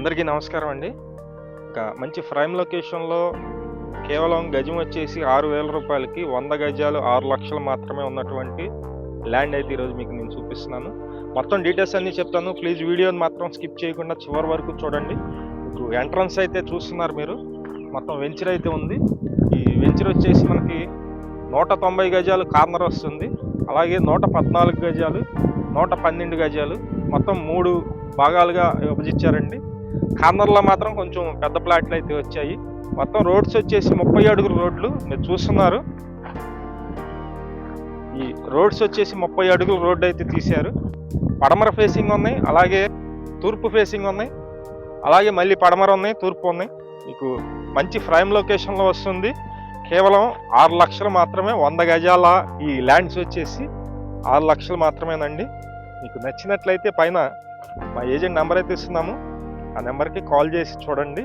అందరికీ నమస్కారం అండి. ఒక మంచి ప్రైమ్ లొకేషన్లో కేవలం గజం వచ్చేసి ఆరు వేల రూపాయలకి వంద గజాలు ఆరు లక్షలు మాత్రమే ఉన్నటువంటి ల్యాండ్ అయితే ఈరోజు మీకు నేను చూపిస్తున్నాను. మొత్తం డీటెయిల్స్ అన్నీ చెప్తాను. ప్లీజ్ వీడియోని మాత్రం స్కిప్ చేయకుండా చివరి వరకు చూడండి. మీకు ఎంట్రన్స్ అయితే చూస్తున్నారు మీరు. మొత్తం వెంచర్ అయితే ఉంది. ఈ వెంచర్ వచ్చేసి మనకి నూట తొంభై గజాలు కార్నర్ వస్తుంది. అలాగే నూట పద్నాలుగు గజాలు నూట పన్నెండు గజాలు మొత్తం మూడు భాగాలుగా విభజించారండి. కార్నర్లో మాత్రం కొంచెం పెద్ద ప్లాట్లు అయితే వచ్చాయి. మొత్తం రోడ్స్ వచ్చేసి ముప్పై అడుగుల రోడ్లు మీరు చూస్తున్నారు. ఈ రోడ్స్ వచ్చేసి ముప్పై అడుగుల రోడ్డు అయితే తీశారు. పడమర ఫేసింగ్ ఉన్నాయి అలాగే తూర్పు ఫేసింగ్ ఉన్నాయి అలాగే మళ్ళీ పడమర ఉన్నాయి తూర్పు ఉన్నాయి మీకు మంచి ప్రైమ్ లొకేషన్లో వస్తుంది. కేవలం ఆరు లక్షలు మాత్రమే వంద గజాల ఈ ల్యాండ్స్ వచ్చేసి ఆరు లక్షలు మాత్రమేనండి. మీకు నచ్చినట్లయితే పైన మా ఏజెంట్ నెంబర్ అయితే ఇస్తున్నాము. ఆ నెంబర్కి కాల్ చేసి చూడండి.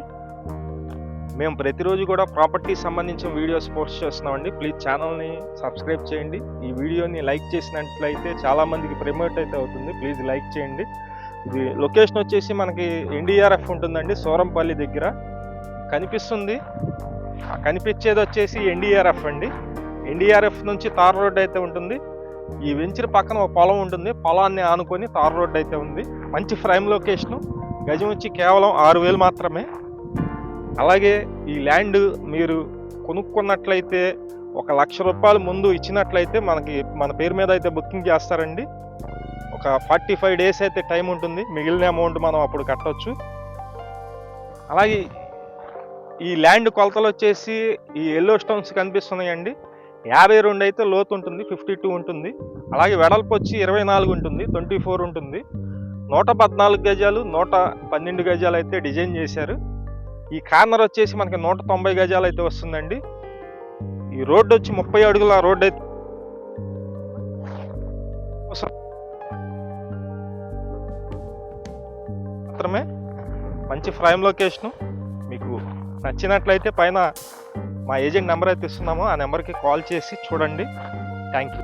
మేము ప్రతిరోజు కూడా ప్రాపర్టీ సంబంధించిన వీడియోస్ పోస్ట్ చేస్తున్నామండి. ప్లీజ్ ఛానల్ని సబ్స్క్రైబ్ చేయండి. ఈ వీడియోని లైక్ చేసినట్లయితే చాలామందికి ప్రమోట్ అయితే అవుతుంది. ప్లీజ్ లైక్ చేయండి. ఇది లొకేషన్ వచ్చేసి మనకి ఎన్డీఆర్ఎఫ్ ఉంటుందండి సోరంపల్లి దగ్గర. కనిపిస్తుంది. కనిపించేది వచ్చేసి ఎన్డీఆర్ఎఫ్ అండి. ఎన్డీఆర్ఎఫ్ నుంచి తార్ రోడ్ అయితే ఉంటుంది. ఈ వెంచర్ పక్కన ఒక పొలం ఉంటుంది. పొలాన్ని ఆనుకొని తార్ రోడ్ అయితే ఉంది. మంచి ప్రైమ్ లొకేషన్. గజం వచ్చి కేవలం ఆరు వేలు మాత్రమే. అలాగే ఈ ల్యాండ్ మీరు కొనుక్కున్నట్లయితే ఒక లక్ష రూపాయలు ముందు ఇచ్చినట్లయితే మనకి మన పేరు మీద అయితే బుకింగ్ చేస్తారండి. ఒక ఫార్టీ ఫైవ్ డేస్ అయితే టైం ఉంటుంది. మిగిలిన అమౌంట్ మనం అప్పుడు కట్టవచ్చు అలాగే ఈ ల్యాండ్ కొలతలు వచ్చేసి ఈ ఎల్లో స్టోన్స్ కనిపిస్తున్నాయండి. యాభై రెండు అయితే లోతు ఉంటుంది ఫిఫ్టీ టూ ఉంటుంది. అలాగే వెడల్పు వచ్చి ఇరవై నాలుగు ఉంటుంది ట్వంటీ ఫోర్ ఉంటుంది. నూట పద్నాలుగు గజాలు నూట పన్నెండు గజాలు అయితే డిజైన్ చేశారు. ఈ కార్నర్ వచ్చేసి మనకి నూట తొంభై గజాలు అయితే వస్తుందండి. ఈ రోడ్డు వచ్చి ముప్పై అడుగుల రోడ్డు అయితే మాత్రమే మంచి ఫ్రైమ్ లొకేషను మీకు నచ్చినట్లయితే పైన మా ఏజెంట్ నెంబర్ అయితే ఇస్తున్నాము. ఆ నెంబర్కి కాల్ చేసి చూడండి. Thank you